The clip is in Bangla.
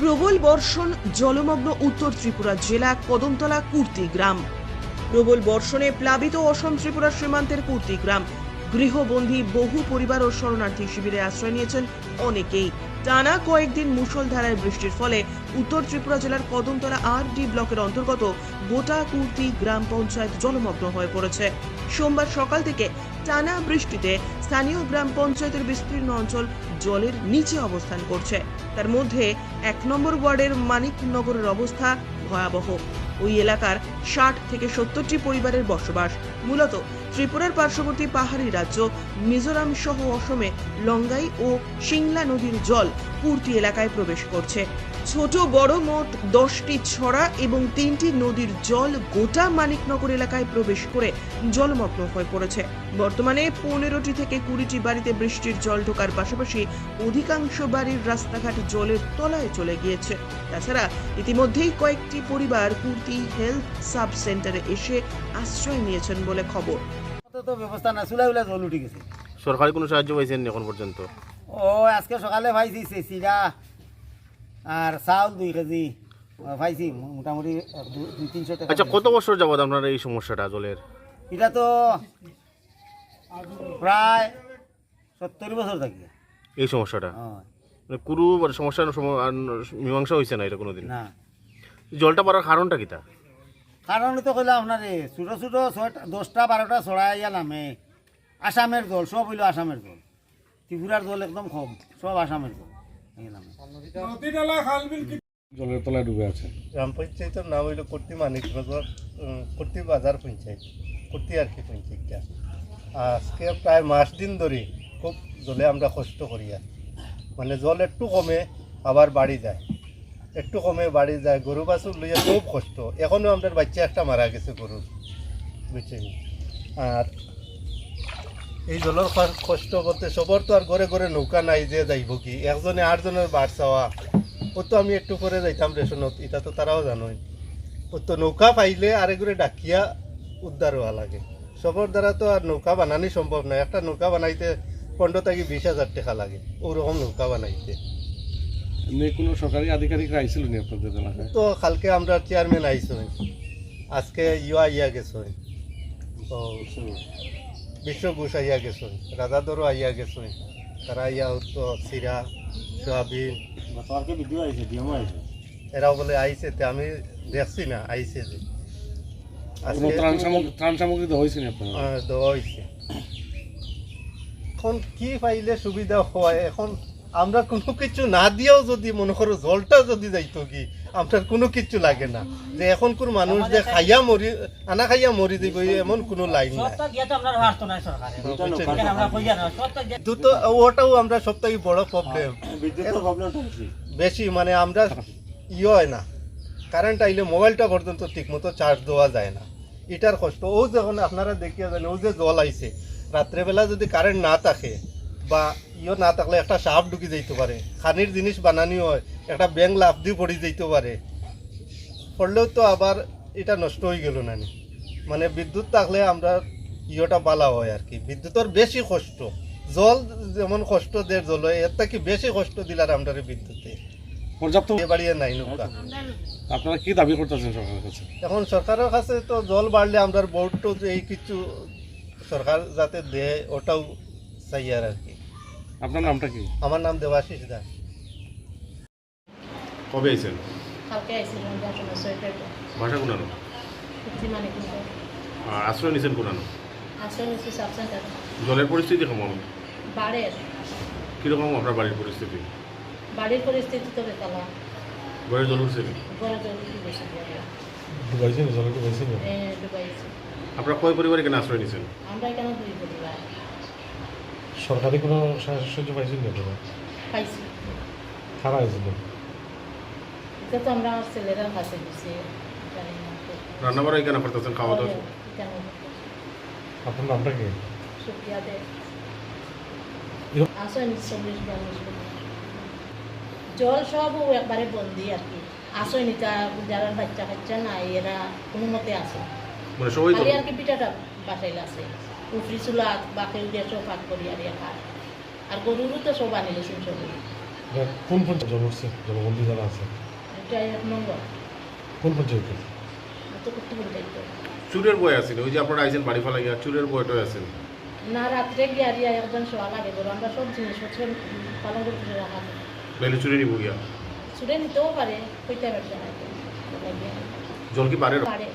প্রবল বর্ষণ জলমগ্ন উত্তর ত্রিপুরা জেলা কদমতলা কুর্তি গ্রাম। প্রবল বর্ষণে প্লাবিত অসম ত্রিপুরা সীমান্তের কুর্তি গ্রাম। গৃহবন্দী বহু পরিবার ও শরণার্থী শিবিরে আশ্রয় নিয়েছেন অনেকেই। টানা কয়েকদিন মুষলধারায় বৃষ্টির ফলে উত্তর ত্রিপুরা জেলার কদমতলা আর ডি ব্লকের অন্তর্গত গোটা কুর্তি গ্রাম পঞ্চায়েত জলমগ্ন হয়ে পড়েছে। সোমবার সকাল থেকে টানা বৃষ্টিতে স্থানীয় গ্রাম পঞ্চায়েতের বিস্তীর্ণ অঞ্চল জলের নিচে অবস্থান করছে। তার মধ্যে এক নম্বর ওয়ার্ডের মানিকনগরের অবস্থা ভয়াবহ। ওই এলাকার ষাট থেকে সত্তরটি পরিবারের বসবাস। মূলত ত্রিপুরার পার্শ্ববর্তী পাহাড়ি রাজ্য মিজোরাম সহ অসমে লঙ্গাই ও সিংলা নদীর জল পূর্তি এলাকায় প্রবেশ করছে। ছোট, বড় মোট দশটি ছড়া এবং তিনটি নদীর জল গোটা মানিকনগর এলাকায় প্রবেশ করে জলমগ্ন হয়ে পড়েছে। বর্তমানে পনেরোটি থেকে কুড়িটি বাড়িতে বৃষ্টির জল ঢোকার পাশাপাশি অধিকাংশ বাড়ির রাস্তাঘাট জলের তলায় চলে গিয়েছে। তাছাড়া ইতিমধ্যেই কয়েকটি পরিবার কুর্তি হেলথ সাব সেন্টারে এসে আশ্রয় নিয়েছেন বলে খবর। তো তো ব্যবস্থা না চুলা উলা জল উঠে গেছে। সরকারি কোনো সাহায্য পাইছেন এখন পর্যন্ত? ও আজকে সকালে পাইছি সে চিরা আর চাউল দুই কেজি পাইছি মোটামুটি দুই তিনশো টাকা আচ্ছা কত বছর যাবত আপনার এই সমস্যাটা জলের? এটা তো প্রায় সত্তর বছর থাকি। এই সমস্যাটা? হয়। মানে কোনো সমস্যার মীমাংসা হয়েছে না এটা কোনোদিন? না। জলটা পড়ার কারণটা কিতা কারণ তো কইলাম আপনার ছোটো ছোটো ছয়টা দশটা বারোটা ছড়াইয়া নামে। আসামের দল সব হইল আসামের দল ত্রিপুরার দল একদম কম সব আসামের দল জলের তলায় ডুবে আছে গ্রাম পঞ্চায়েতের নাম হইল কর্তি মানিক উম, কর্তি বাজার পঞ্চায়েত। কর্তি আর কি পঞ্চায়েতটা। আজকে প্রায় মাস দিন ধরে খুব জলে আমরা কষ্ট করি মানে জল একটু কমে আবার বাড়ি যায়। একটু কমে বাড়ি যায়। গরু বাছুর লইয়া খুব কষ্ট। এখনও আমাদের বাচ্চা একটা মারা গেছে গরু বুঝছেন আর এই জলের কষ্ট করতে সবর তো আর ঘরে ঘরে নৌকা নাই যে যাইব কি। একজনে আটজনের বাড় চাওয়া। ও তো আমি একটু করে যাইতাম রেশনত। এটা তো তারাও জানোই। ও তো নৌকা পাইলে আরে করে ডাকিয়া উদ্ধার হওয়া লাগে। সবর দ্বারা তো আর নৌকা বানানি সম্ভব নয়। একটা নৌকা বানাইতে পনেরো থেকে বিশ হাজার টাকা লাগে। ওরকম নৌকা বানাইতে। কোনো সরকারি আধিকারিকরা আইছিল নি আপনাদের এলাকায়? তো কালকে আমরা চেয়ারম্যান আইসই। আজকে ইয়া আইয়া গেছই তো বিশ্ব ঘোষ আইয়া গেছই রাজাদরও আইয়া গেছই তারা ইয়া তো চিরা সোয়াবিন। এরাও বলে আইছে তে আমি দেখছি না আইছে যে। কোনো ত্রাণ সামগ্রী ত্রাণ সামগ্রী দেওয়া হয়েছে নি আপনার? দেওয়া হয়েছে। এখন কি পাইলে সুবিধা হয়? এখন আমরা কোনো কিছু না দিয়েও যদি মনে করো জলটা যদি যাইতো কি আপনার কোনো কিছু লাগে না। যে এখন কোন মানুষ যে খাইয়া মরি আনা খাইয়া মরি দিব এমন কোনো লাইন নাই। বিদ্যুৎ ওটাও আমরা সব থেকে বড় প্রবলেম বেশি মানে আমরা ইয়ে হয় না। কারেন্ট আইলে মোবাইলটা পর্যন্ত ঠিকমতো চার্জ দেওয়া যায় না। এটার কষ্ট। ও যখন আপনারা দেখিয়া জানেন ও যে জল আইছে, রাত্রেবেলা যদি কারেন্ট না থাকে বা ইয়ে না থাকলে একটা সাপ ঢুকি যাইতে পারে, খানির জিনিস বানানি হয়, একটা ব্যাং লাফ দিয়ে পড়ে যাইতে পারে। পড়লেও তো আবার এটা নষ্ট হয়ে গেল না। মানে বিদ্যুৎ থাকলে আমরা ইয়েটা বালা হয় আর কি। বিদ্যুতের বেশি কষ্ট। জল যেমন কষ্ট দের জল হয়, এর থেকে বেশি কষ্ট দিলার আমরা বিদ্যুতে। পর্যাপ্ত বাড়িয়ে নাই নৌকা। আপনারা কি দাবি করতেছেন সরকারের কাছে? এখন সরকারের কাছে তো জল বাড়লে আমরা বোর্ড তো যে এই কিছু সরকার যাতে দেয় ওটাও চাই আর আর কি। আপনার নামটা কি? আমার নাম দেবাশিস দাস। কবে আইছেন? কালকে আইছিলাম ভাষা কোনানো কুর্তি মানে কিন্তু আর আশ্রয় নিছেন নিচ্ছি জলের পরিস্থিতি কেমন? বাড়ের কীরকম আপনার বাড়ির পরিস্থিতি? বাড়ির পরিস্থিতি তো বেতালা। আপনারা কয় পরিবার এখানে আশ্রয় আমরা এখানে দুই পরিবার? সরকারি কোনো সাহায্য পাইছেন নি আপনারা? খাইছি খারাপ হয়েছিল এটা তো আমরা আমার ছেলেরা কাছে দিছি জানি না। রান্না বাড়া এখানে করতেছেন খাওয়া দাওয়া আপনার নামটা কি? সুপ্রিয়া দে। আসেন চল্লিশ জল সব ও একবারে বন্দি আর কি। আসেন এটা যারা বাচ্চা কাচ্চা নাই এরা কোনো মতে আসে মানে খালি আর কি পিঠাটা বাসাইলে আছে উফরি চুলা বাকি উঠে সব ভাগ করি আর খায়। আর গরুরও তো সব আনিলেছেন সব আপনার কোন পঞ্চায়েত জল উঠছে জলবন্দী যারা আছে? এটা এক নম্বর। কোন পঞ্চায়েতে? তো করতে পঞ্চায়েত। চুরের বই আছে ওই যে আপনারা আইছেন বাড়ি ফেলা গিয়া চুরের বইটাই আছেন না? রাত্রে গিয়ে আর একজন শোয়া লাগে আমরা সব জিনিসপত্র পালন করে রাখা বেলে চুরে নিব গিয়া ছুটে নিতেও পারে কইতে পারছে না জল কি পারে পারে